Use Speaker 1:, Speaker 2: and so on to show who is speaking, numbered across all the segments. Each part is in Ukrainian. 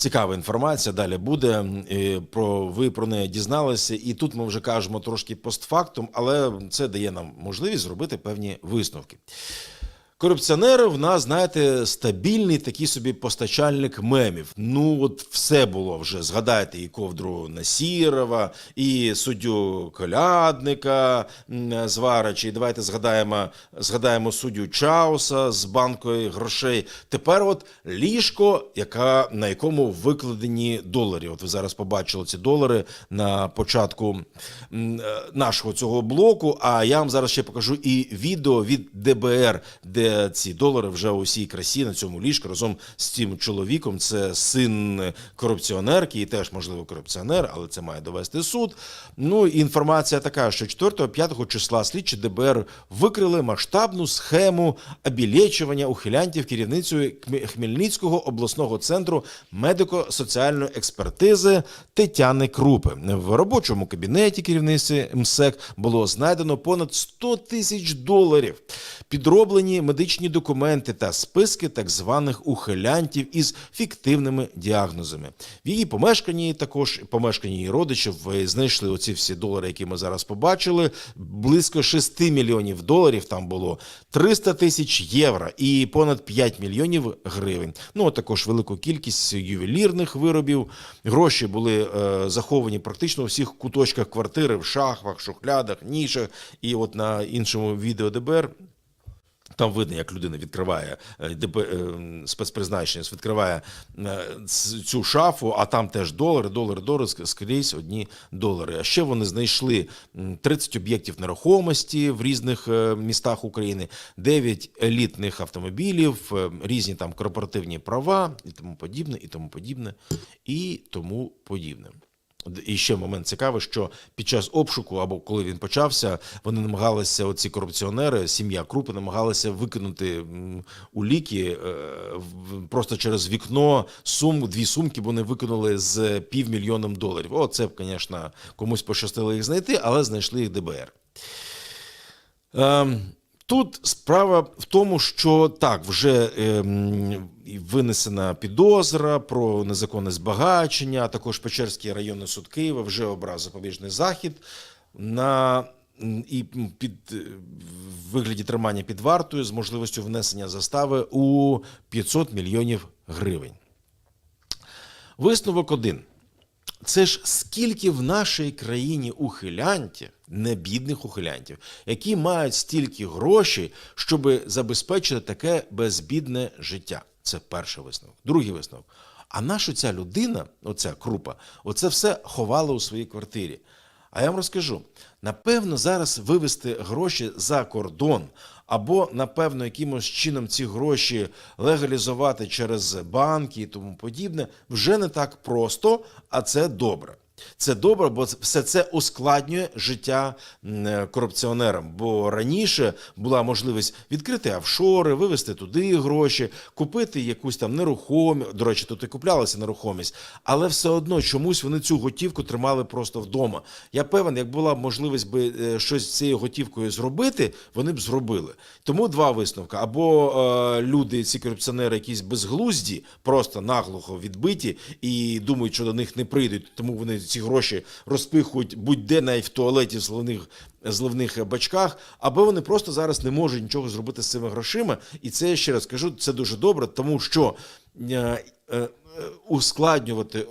Speaker 1: Цікава інформація далі буде. Про ви про неї дізналися, і тут ми вже кажемо трошки постфактум, але це дає нам можливість зробити певні висновки. Корупціонери в нас, знаєте, стабільний такий собі постачальник мемів. Ну, от все було вже. Згадайте і ковдру Насірова, і суддю Колядника м, з Варачі. І давайте згадаємо, згадаємо суддю Чауса з банкою грошей. Тепер от ліжко, яка, на якому викладені долари. От ви зараз побачили ці долари на початку е, нашого цього блоку. А я вам зараз ще покажу і відео від ДБР, де ці долари вже у всій красі на цьому ліжку разом з цим чоловіком. Це син корупціонерки, і теж можливо корупціонер, але це має довести суд. Ну і інформація така, що 4-5 числа слідчі ДБР викрили масштабну схему обілечування ухилянтів керівницею Хмельницького обласного центру медико-соціальної експертизи Тетяни Крупи. В робочому кабінеті керівниці МСЕК було знайдено понад 100 тисяч доларів, підроблені медичні документи та списки так званих ухилянтів із фіктивними діагнозами. В її помешканні також помешканні її родичів знайшли оці всі долари, які ми зараз побачили. Близько 6 мільйонів доларів там було 300 тисяч євро і понад 5 мільйонів гривень. Ну а також велику кількість ювелірних виробів. Гроші були е, заховані практично у всіх куточках квартири, в шахвах, шухлядах, нішах. І от на іншому відео ДБР там видно, як людина відкриває е, е, відкриває е, цю шафу, а там теж долари, долари, долари, скрізь одні долари. А ще вони знайшли м, 30 об'єктів нерухомості в різних містах України, 9 елітних автомобілів, різні там корпоративні права і тому подібне, і тому подібне, і тому подібне. І ще момент цікавий, що під час обшуку, або коли він почався, вони намагалися, оці корупціонери, сім'я Крупи, намагалися викинути у ліки е, просто через вікно сум, дві сумки вони викинули з півмільйоном доларів. О, це звісно, комусь пощастило їх знайти, але знайшли їх ДБР. Ем, Тут справа в тому, що так, вже ем, винесена підозра про незаконне збагачення, а також Печерський районний суд Києва вже обрав запобіжний захід на і під е, в вигляді тримання під вартою з можливістю внесення застави у 500 мільйонів гривень. Висновок один. Це ж скільки в нашій країні ухилянтів, не бідних ухилянтів, які мають стільки грошей, щоб забезпечити таке безбідне життя. Це перший висновок. Другий висновок. А наша ця людина, оця крупа, оце все ховала у своїй квартирі. А я вам розкажу: напевно, зараз вивести гроші за кордон, або, напевно, якимось чином ці гроші легалізувати через банки і тому подібне, вже не так просто, а це добре. Це добре, бо все це ускладнює життя е, корупціонерам. Бо раніше була можливість відкрити офшори, вивести туди гроші, купити якусь там нерухомість. До речі, тут і куплялася нерухомість, але все одно чомусь вони цю готівку тримали просто вдома. Я певен, як була можливість би е, щось з цією готівкою зробити, вони б зробили. Тому два висновки: або е, люди, ці корупціонери, якісь безглузді, просто наглухо відбиті і думають, що до них не прийдуть, тому вони ці гроші розпихують будь-де навіть в туалеті в зливних, зливних бачках, або вони просто зараз не можуть нічого зробити з цими грошима. І це я ще раз кажу, це дуже добре, тому що. е, е, Ускладнювати е,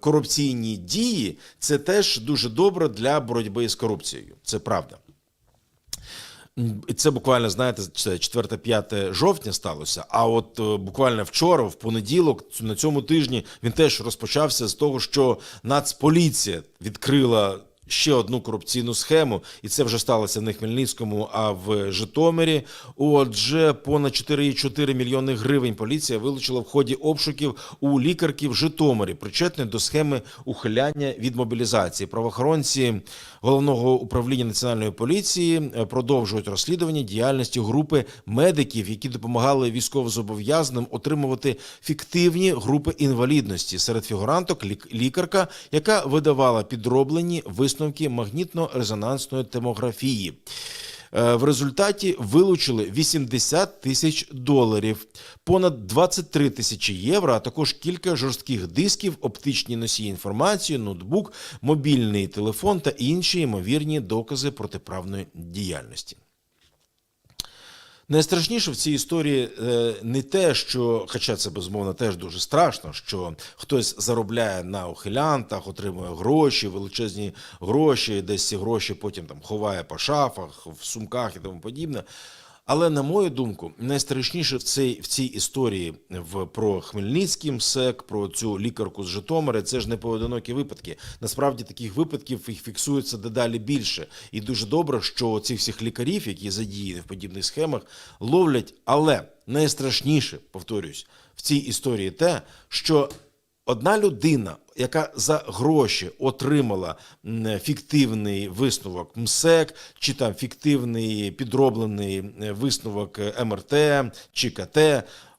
Speaker 1: корупційні дії це теж дуже добре для боротьби з корупцією. Це правда. І Це буквально, знаєте, це 4-5 жовтня сталося. А от е, буквально вчора, в понеділок, на цьому тижні він теж розпочався з того, що Нацполіція відкрила ще одну корупційну схему, і це вже сталося не в Хмельницькому, а в Житомирі. Отже, понад 4,4 мільйони гривень поліція вилучила в ході обшуків у лікарки в Житомирі, причетної до схеми ухиляння від мобілізації. Правоохоронці головного управління національної поліції е, продовжують розслідування діяльності групи медиків, які допомагали військовозобов'язаним отримувати фіктивні групи інвалідності. Серед фігуранток лік- лікарка, яка видавала підроблені висновки магнітно-резонансної томографії. Е, В результаті вилучили 80 тисяч доларів, понад 23 тисячі євро, а також кілька жорстких дисків, оптичні носії інформації, ноутбук, мобільний телефон та інші ймовірні докази протиправної діяльності. Найстрашніше в цій історії е, не те, що, хоча це безумовно теж дуже страшно, що хтось заробляє на ухилянтах, отримує гроші, величезні гроші, десь ці гроші потім там ховає по шафах, в сумках і тому подібне. Але на мою думку, найстрашніше в цій в цій історії в про Хмельницький МСЕК, про цю лікарку з Житомира, це ж не поодинокі випадки. Насправді таких випадків їх фіксується дедалі більше. І дуже добре, що цих всіх лікарів, які задіяні в подібних схемах, ловлять. Але найстрашніше, повторюсь, в цій історії те, що Одна людина, яка за гроші отримала м, фіктивний висновок МСЕК, чи там фіктивний підроблений е, висновок е, МРТ чи КТ,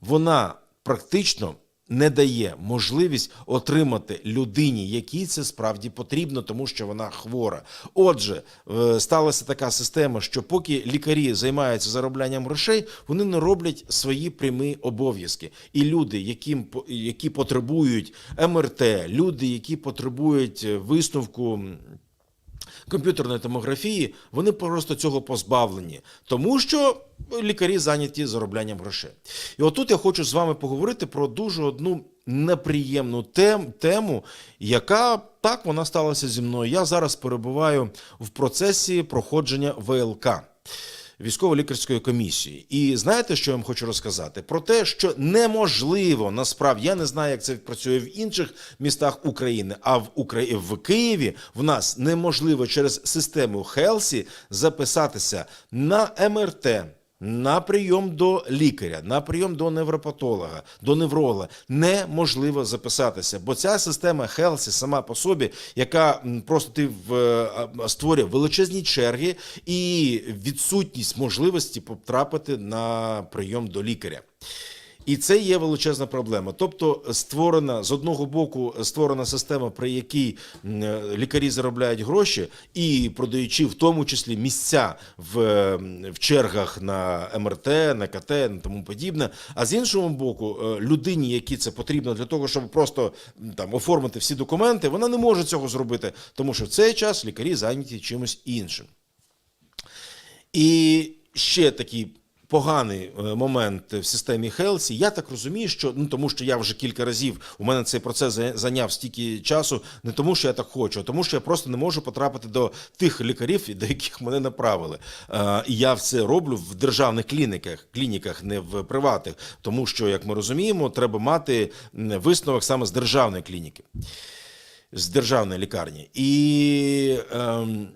Speaker 1: вона практично не дає можливість отримати людині, якій це справді потрібно, тому що вона хвора. Отже, е, сталася така система, що поки лікарі займаються зароблянням грошей, вони не роблять свої прямі обов'язки. І люди, яким які потребують МРТ, люди, які потребують е, висновку. Комп'ютерної томографії вони просто цього позбавлені, тому що лікарі зайняті зароблянням грошей. І отут я хочу з вами поговорити про дуже одну неприємну тем, тему, яка так вона сталася зі мною. Я зараз перебуваю в процесі проходження ВЛК військово-лікарської комісії. І знаєте, що я вам хочу розказати? Про те, що неможливо насправді, я не знаю, як це працює в інших містах України, а в Украї... в Києві в нас неможливо через систему Хелсі записатися на МРТ. На прийом до лікаря, на прийом до невропатолога, до невролога неможливо записатися, бо ця система Хелсі сама по собі, яка просто ти в е, створює величезні черги і відсутність можливості потрапити на прийом до лікаря. І це є величезна проблема. Тобто, створена з одного боку створена система, при якій е, лікарі заробляють гроші і продаючи в тому числі місця в, е, в чергах на МРТ, на КТ, на тому подібне. А з іншого боку, е, людині, якій це потрібно для того, щоб просто там оформити всі документи, вона не може цього зробити, тому що в цей час лікарі зайняті чимось іншим. І ще такий поганий е, момент в системі Хелсі. Я так розумію, що ну тому, що я вже кілька разів у мене цей процес зайняв стільки часу, не тому, що я так хочу, а тому, що я просто не можу потрапити до тих лікарів, до яких мене направили. Е, І я все роблю в державних клініках, клініках, не в приватних, тому що, як ми розуміємо, треба мати висновок саме з державної клініки, з державної лікарні. І ем,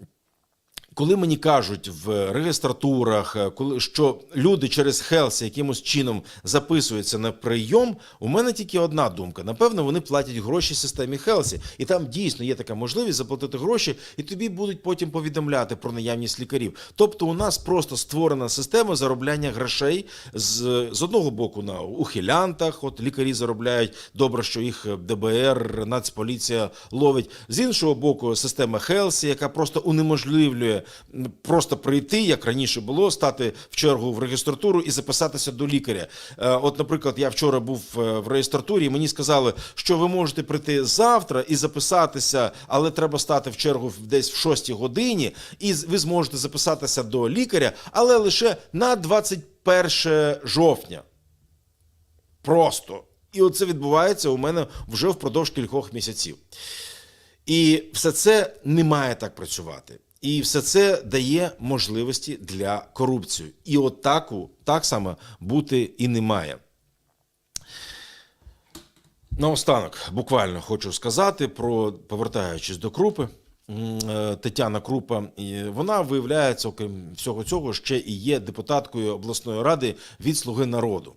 Speaker 1: коли мені кажуть в реєстратурах, е, коли що люди через Хелсі якимось чином записуються на прийом, у мене тільки одна думка: напевно, вони платять гроші системі Хелсі, і там дійсно є така можливість заплатити гроші, і тобі будуть потім повідомляти про наявність лікарів. Тобто, у нас просто створена система заробляння грошей з, з одного боку на ухилянтах. От лікарі заробляють добре, що їх ДБР, Нацполіція ловить. З іншого боку, система Хелсі, яка просто унеможливлює просто прийти, як раніше було, стати в чергу в реєстратуру і записатися до лікаря. Е, От, наприклад, я вчора був е, в реєстратурі, і мені сказали, що ви можете прийти завтра і записатися, але треба стати в чергу десь в 6 годині, і ви зможете записатися до лікаря, але лише на 21 жовтня. Просто. І оце відбувається у мене вже впродовж кількох місяців. І все це не має так працювати. І все це дає можливості для корупції. І от таку, так само бути і не має. Наостанок буквально хочу сказати про повертаючись до Крупи. Е, Тетяна Крупа, вона виявляється, окрім всього цього, ще і є депутаткою обласної ради від Слуги народу.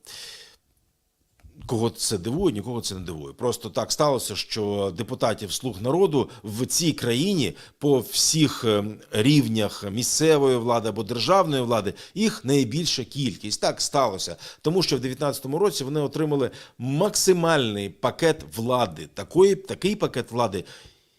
Speaker 1: Кого це дивує, нікого це не дивує. Просто так сталося, що депутатів слуг народу в цій країні по всіх е, рівнях місцевої влади або державної влади їх найбільша кількість. Так сталося, тому що в 2019 році вони отримали максимальний пакет влади, такої такий пакет влади.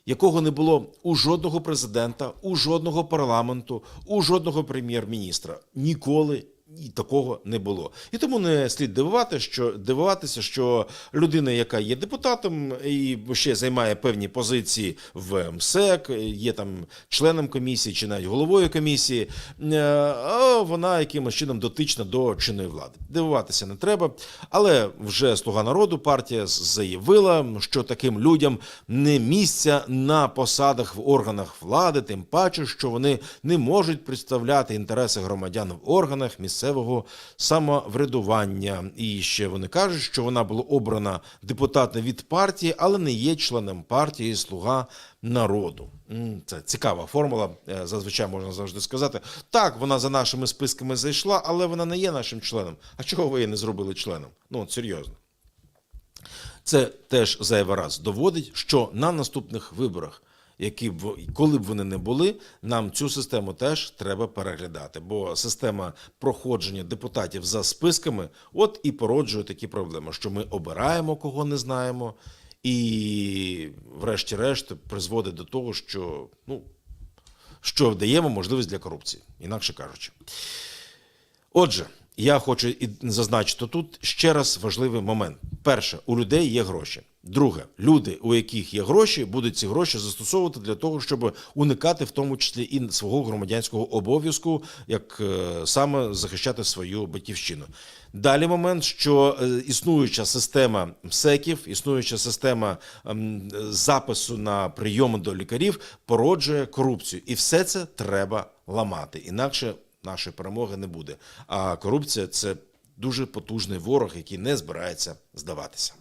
Speaker 1: якого не було у жодного президента, у жодного парламенту, у жодного прем'єр-міністра. Ніколи і такого не було. І тому не слід дивувати, що дивуватися, що людина, яка є депутатом і ще займає певні позиції в МСЕК, є там членом комісії чи навіть головою комісії, е, а вона якимось чином дотична до чинної влади. Дивуватися не треба. Але вже Слуга народу партія заявила, що таким людям не місця на посадах в органах влади, тим паче, що вони не можуть представляти інтереси громадян в органах місцевого самоврядування. І ще вони кажуть, що вона була обрана депутатом від партії, але не є членом партії Слуга народу. Це цікава формула. Е, Зазвичай можна завжди сказати. Так, вона за нашими списками зайшла, але вона не є нашим членом. А чого ви її не зробили членом? Ну, от серйозно. Це теж зайвий раз доводить, що на наступних виборах, які б коли б вони не були, нам цю систему теж треба переглядати. Бо система проходження депутатів за списками, от і породжує такі проблеми, що ми обираємо кого не знаємо, і, врешті-решт, призводить до того, що ну що даємо можливість для корупції, інакше кажучи. Отже, я хочу і зазначити тут ще раз важливий момент. Перше, у людей є гроші. Друге, люди, у яких є гроші, будуть ці гроші застосовувати для того, щоб уникати в тому числі і свого громадянського обов'язку, як е, саме захищати свою батьківщину. Далі момент, що е, існуюча система МСЕКів, існуюча система ем, запису на прийоми до лікарів породжує корупцію, і все це треба ламати. Інакше нашої перемоги не буде. А корупція це дуже потужний ворог, який не збирається здаватися.